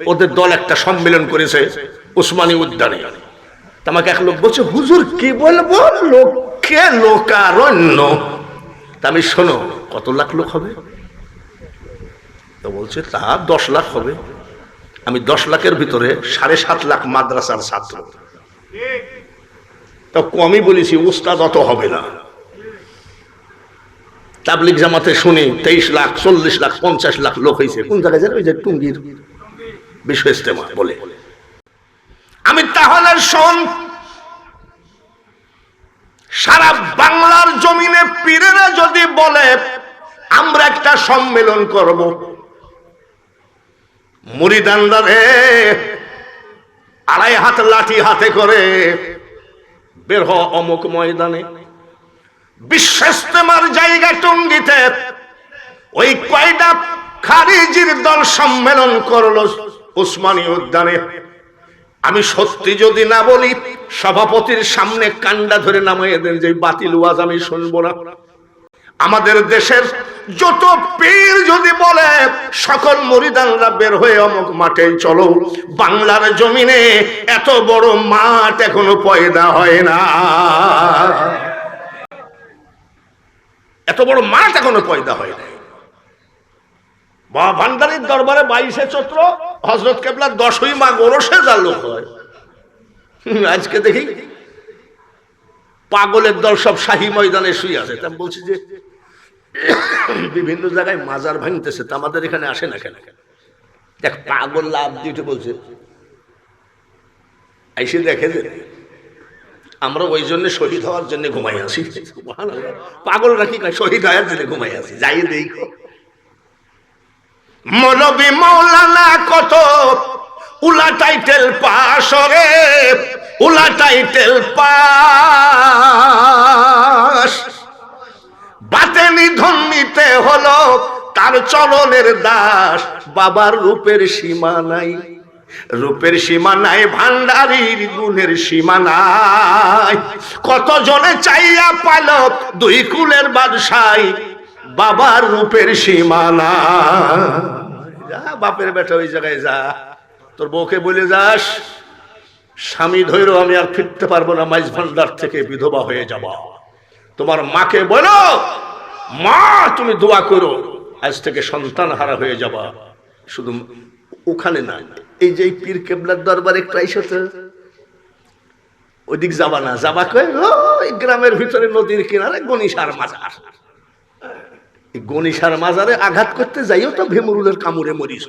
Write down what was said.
ওদের দল একটা সম্মেলন করেছে উসমানী উদ্যানে। তা আমাকে এক লোক বলছে, হুজুর, কি বলব? লোককে লোকারণ্য। আমি, শোনো, কত লাখ লোক হবে? তো বলছে, তা দশ লাখ হবে। আমি দশ লাখের ভিতরে সাড়ে সাত লাখ মাদ্রাসার ছাত্র। তা কমই বলেছি, উস্তাদ, অত হবে না। তাবলিক জামাতে শুনি, তেইশ লাখ, চল্লিশ লাখ, পঞ্চাশ লাখ লোক হয়েছে কোন জায়গায় যেন ওই যে টুঙ্গির। বিশ্ব ইস্তেমা বলে। আমি তাহলে শোন, সারা বাংলার জমিনে পীরেরা যদি বলে, আমরা একটা সম্মেলন করব। মুড়িদান্ডা রে, আড়াই হাত লাঠি হাতে করে বের হ অমুক ময়দানে। বিশ্ব ইস্তেমার জায়গা টঙ্গিতে ওই কয়টা খারিজির দল সম্মেলন করল। উসমানী উদ্যানে। আমি সত্যি যদি না বলি, সভাপতির সামনে কান্ডা ধরে নামাইয়ে দেন যে বাতিল ওয়াজ আমি শুনব না। আমাদের দেশের যত পীর যদি বলে, সকল মরিদানরা বের হয়ে অমুক মাঠে চলো। বাংলার জমিনে এত বড় মাঠ এখনও পয়দা হয় না। এত বড় মাঠ এখনও পয়দা হয় না বা ভান্ডারির দরবারে বাইশে চৈত্র হজরত কেবলা দশই মা গোরসে যা লোক হয়। আজকে দেখি পাগলের দল সব শাহী ময়দানে শুয়ে আছে। তা বলছি যে, বিভিন্ন জায়গায় মাজার ভাঙতেছে, তা আমাদের এখানে আসে না কেন? দেখ, পাগল লাভ দিতে বলছে, আইসে দেখে যে আমরা ওই জন্য শহীদ হওয়ার জন্য ঘুমাই আসি পাগল রাখি না শহীদ হওয়ার জন্য ঘুমাই আসি যাই দেখো। মৌলানা উলা টাইটেল পাস রে, উলা টাইটেল পাস। বাতে নিধন নিতে হলো তার চরণের দাস, বাবার রূপের সীমা নাই। রূপের সীমা নাই ভান্ডারির গুণের সীমা নাই। কত জনে চাইয়া পালক দুই কুলের বাদশাই, বাবার রূপের সীমা নাই। যা বাপের বেটা ওই জায়গায় যা। তোর বউকে বলে যাস, স্বামী ধৈর্য আমি আর ফিরতে পারব না, মাইজ ভান্ডার থেকে বিধবা হয়ে যাব। তোমার মাকে বলো, মা, তুমি দোয়া করো, আজ থেকে সন্তান হারা হয়ে যাবা। শুধু ওখানে না, এই যে পীর কেবলার দরবার একটু আইসতে ওইদিক যাবা না, যাবা কয়ে ওই গ্রামের ভিতরে নদীর কিনারে গণিসার মাজার। গণিসার মাজারে আঘাত করতে যাইও তো ভেমরুলের কামড়ে মরিস।